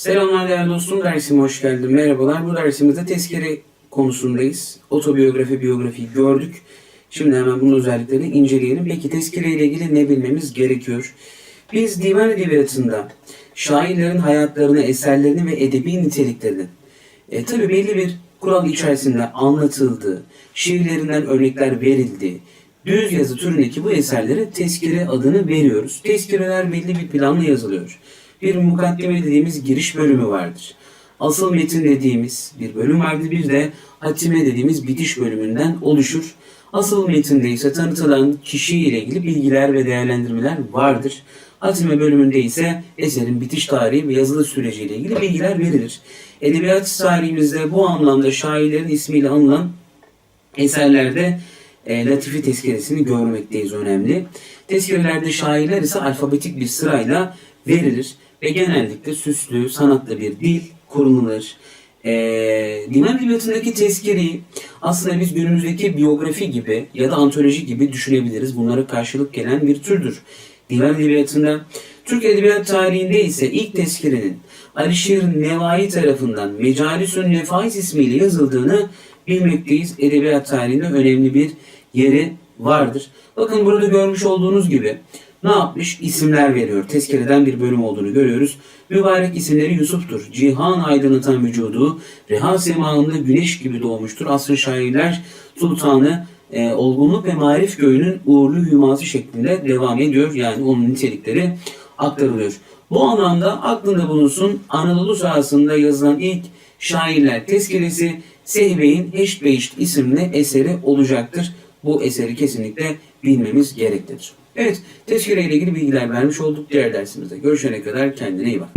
Selamlar değerli dostum, dersime hoş geldin. Merhabalar, bu dersimizde tezkere konusundayız. Otobiyografi, biyografi gördük. Şimdi hemen bunun özelliklerini inceleyelim. Peki tezkere ile ilgili ne bilmemiz gerekiyor? Biz divan edebiyatında şairlerin hayatlarını, eserlerini ve edebi niteliklerini e, tabi belli bir kural içerisinde anlatıldı, şiirlerinden örnekler verildi. Düz yazı türündeki bu eserlere tezkire adını veriyoruz. Tezkireler belli bir planla yazılıyor. Bir mukaddime dediğimiz giriş bölümü vardır. Asıl metin dediğimiz bir bölüm vardır. Bir de hatime dediğimiz bitiş bölümünden oluşur. Asıl metinde ise tanıtılan kişiyle ilgili bilgiler ve değerlendirmeler vardır. Hatime bölümünde ise eserin bitiş tarihi ve yazılı süreciyle ilgili bilgiler verilir. Edebiyat tarihimizde bu anlamda şairlerin ismiyle anılan eserlerde e, latifi tezkeresini görmekteyiz önemli. Tezkerelerde şairler ise alfabetik bir sırayla verilir ve genellikle süslü, sanatlı bir dil kullanılır. E, divan edebiyatındaki tezkereyi aslında biz günümüzdeki biyografi gibi ya da antoloji gibi düşünebiliriz. Bunlara karşılık gelen bir türdür. Divan edebiyatında Türk edebiyat tarihinde ise ilk tezkerenin Alişir Nevai tarafından Mecalisün Nefais ismiyle yazıldığını bilmekteyiz. Edebiyat tarihinde önemli bir yeri vardır. Bakın burada görmüş olduğunuz gibi ne yapmış? İsimler veriyor. Tezkereden bir bölüm olduğunu görüyoruz. Mübarek isimleri Yusuf'tur. Cihan aydınlatan vücudu, reha semağında güneş gibi doğmuştur. Asr şairler sultanı e, olgunluk ve marif göğünün uğurlu hüması şeklinde devam ediyor. Yani onun nitelikleri aktarılıyor. Bu anlamda aklında bulunsun Anadolu sahasında yazılan ilk şairler tezkeresi Sehbey'in Heşbeyşt isimli eseri olacaktır. Bu eseri kesinlikle bilmemiz gereklidir. Evet, tezkere ile ilgili bilgiler vermiş olduk. Diğer dersimizde görüşene kadar kendine iyi bak.